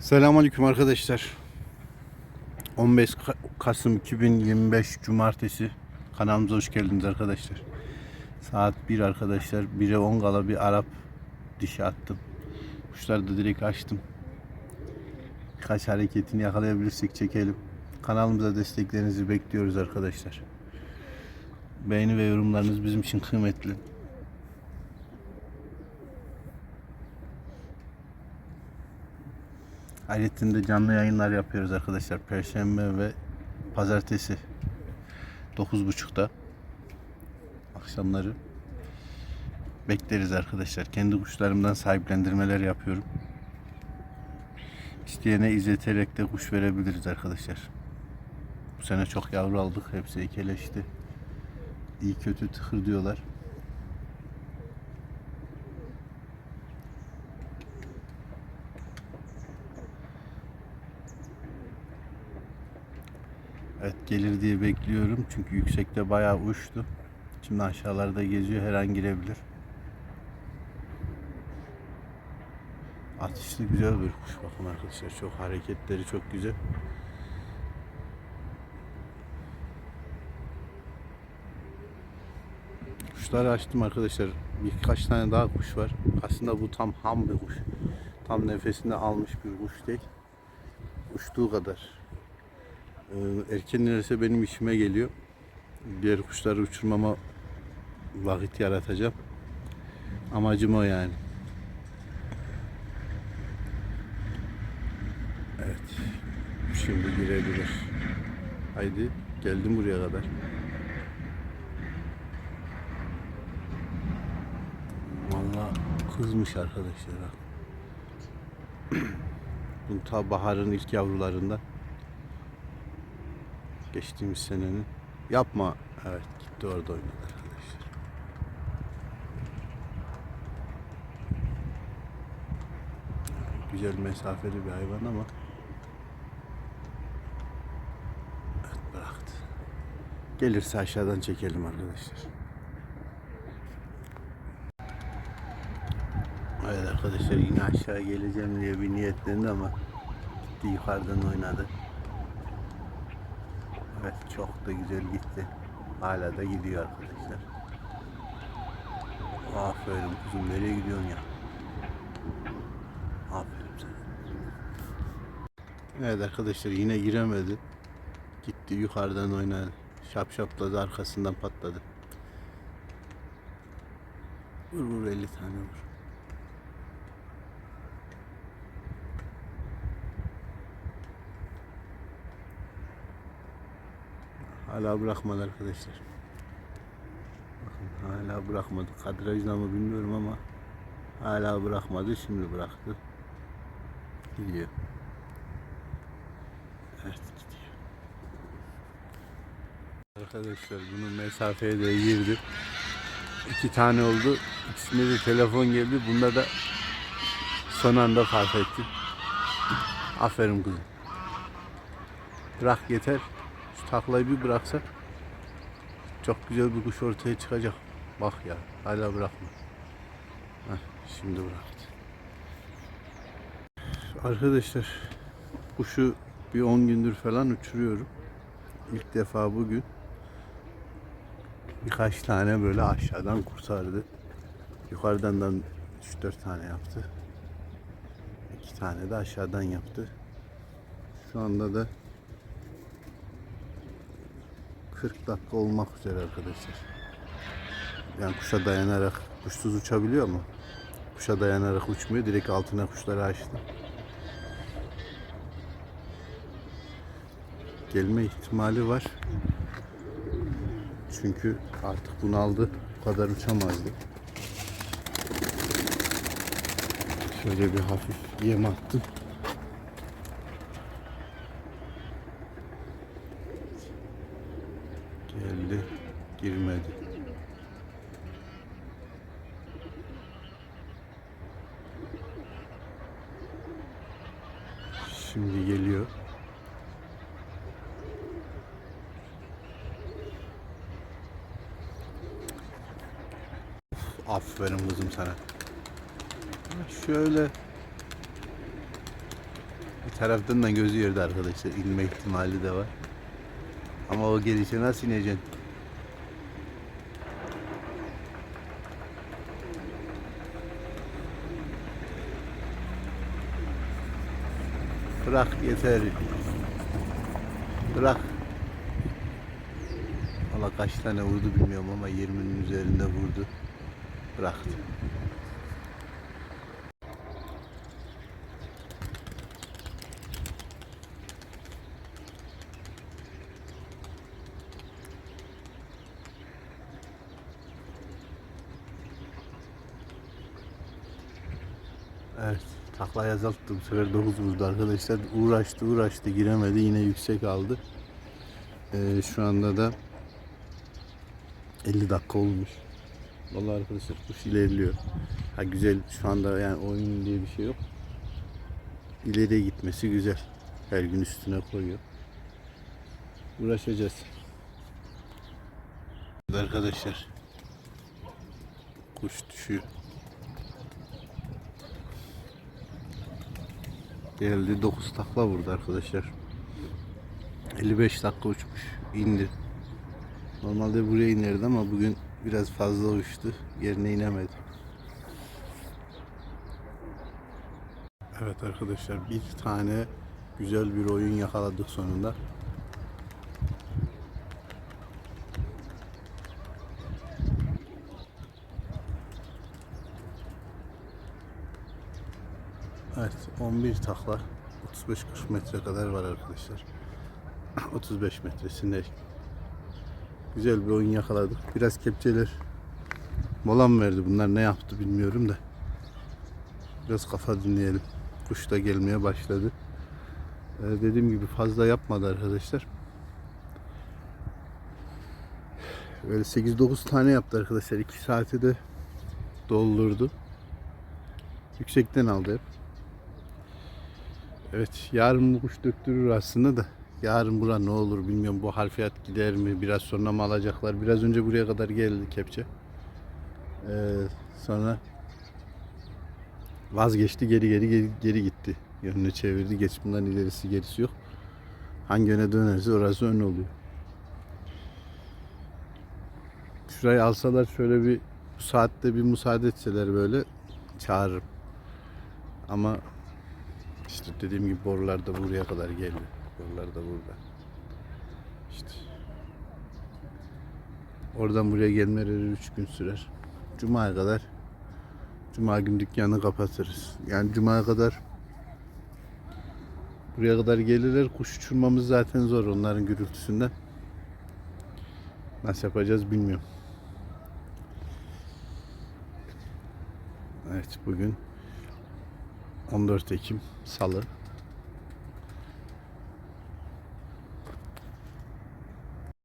Selamünaleyküm arkadaşlar. 15 Ka- Kasım 2025 Cumartesi kanalımıza hoş geldiniz arkadaşlar. Saat 1 arkadaşlar. 1'e 10 kala bir Arap dişi attım. Kuşları da direkt açtım. Birkaç hareketini yakalayabilirsek çekelim. Kanalımıza desteklerinizi bekliyoruz arkadaşlar. Beğeni ve yorumlarınız bizim için kıymetli. Ayrıca canlı yayınlar yapıyoruz arkadaşlar. Perşembe ve pazartesi 9.30'da akşamları bekleriz arkadaşlar. Kendi kuşlarımdan sahiplendirmeler yapıyorum. İsteyene izleterek de kuş verebiliriz arkadaşlar. Bu sene çok yavru aldık. Hepsi ekeleşti. İyi kötü tıkır diyorlar. Evet gelir diye bekliyorum. Çünkü yüksekte bayağı uçtu. Şimdi aşağılarda geziyor. Her an girebilir. Atışlı güzel bir kuş bakın arkadaşlar. Çok hareketleri çok güzel. Kuşları açtım arkadaşlar. Birkaç tane daha kuş var. Aslında bu tam ham bir kuş. Tam nefesini almış bir kuş değil. Uçtuğu kadar. Ee, erken inerse benim işime geliyor. Diğer kuşları uçurmama vakit yaratacağım. Amacım o yani. Evet. Şimdi girebilir. Haydi geldim buraya kadar. Vallahi kızmış arkadaşlar. ha. Bu ta baharın ilk yavrularından. Geçtiğimiz senenin. Yapma. Evet gitti orada oynadı arkadaşlar. Güzel mesafeli bir hayvan ama evet bıraktı. Gelirse aşağıdan çekelim arkadaşlar. Evet arkadaşlar yine aşağı geleceğim diye bir niyetlendi ama gitti yukarıdan oynadı. Evet çok da güzel gitti. Hala da gidiyor arkadaşlar. Aferin kuzum nereye gidiyorsun ya? Aferin sana. Evet arkadaşlar yine giremedi. Gitti yukarıdan oynadı. Şap şapladı arkasından patladı. Vur vur 50 tane vur. Hala bırakmadı arkadaşlar. Bakın hala bırakmadı. Kadrajla mı bilmiyorum ama hala bırakmadı. Şimdi bıraktı. Gidiyor. Evet gidiyor. Arkadaşlar bunun mesafeye de girdi. İki tane oldu. İkisinde de telefon geldi. Bunda da son anda fark ettim. Aferin kızım. Bırak yeter. Taklayı bir bıraksak çok güzel bir kuş ortaya çıkacak. Bak ya hala bırakma. Heh, şimdi bıraktı. Arkadaşlar kuşu bir 10 gündür falan uçuruyorum. İlk defa bugün birkaç tane böyle aşağıdan kurtardı. Yukarıdan da 3-4 tane yaptı. İki tane de aşağıdan yaptı. Şu anda da 40 dakika olmak üzere arkadaşlar. Yani kuşa dayanarak kuşsuz uçabiliyor mu? Kuşa dayanarak uçmuyor. Direkt altına kuşları açtı. Gelme ihtimali var. Çünkü artık bunaldı. Bu kadar uçamazdı. Şöyle bir hafif yem attım. Geldi, girmedi. Şimdi geliyor. Aferin kızım sana. Şöyle taraftan da gözü yerde arkadaşlar. İnme ihtimali de var. Ama o gelişe nasıl ineceksin? Bırak yeter. Bırak. Valla kaç tane vurdu bilmiyorum ama 20'nin üzerinde vurdu. Bıraktı. Evet. Taklayı azalttı. Bu sefer 9 vurdu arkadaşlar. Uğraştı uğraştı giremedi. Yine yüksek aldı. Ee, şu anda da 50 dakika olmuş. Vallahi arkadaşlar kuş ilerliyor. Ha güzel şu anda yani oyun diye bir şey yok. İleriye gitmesi güzel. Her gün üstüne koyuyor. Uğraşacağız. Arkadaşlar kuş düşüyor. Geldi 9 takla vurdu arkadaşlar. 55 dakika uçmuş. indi. Normalde buraya inerdi ama bugün biraz fazla uçtu. Yerine inemedi. Evet arkadaşlar bir tane güzel bir oyun yakaladık sonunda. Evet 11 takla 35-40 metre kadar var arkadaşlar. 35 metresinde güzel bir oyun yakaladık. Biraz kepçeler molam verdi. Bunlar ne yaptı bilmiyorum da. Biraz kafa dinleyelim. Kuş da gelmeye başladı. Ee, dediğim gibi fazla yapmadı arkadaşlar. Böyle 8-9 tane yaptı arkadaşlar. 2 saati de doldurdu. Yüksekten aldı hep. Evet yarın bu kuş döktürür aslında da. Yarın bura ne olur bilmiyorum. Bu harfiyat gider mi? Biraz sonra mı alacaklar? Biraz önce buraya kadar geldi kepçe. Ee, sonra vazgeçti geri geri geri, geri gitti. Yönünü çevirdi. Geç bundan ilerisi gerisi yok. Hangi yöne dönerse orası ön oluyor. Şurayı alsalar şöyle bir bu saatte bir müsaade etseler böyle çağırırım. Ama işte dediğim gibi borular da buraya kadar geldi. Borular da burada. İşte. Oradan buraya gelmeleri 3 gün sürer. Cuma'ya kadar Cuma gün dükkanı kapatırız. Yani Cuma'ya kadar buraya kadar gelirler. Kuş uçurmamız zaten zor onların gürültüsünden. Nasıl yapacağız bilmiyorum. Evet bugün 14 Ekim Salı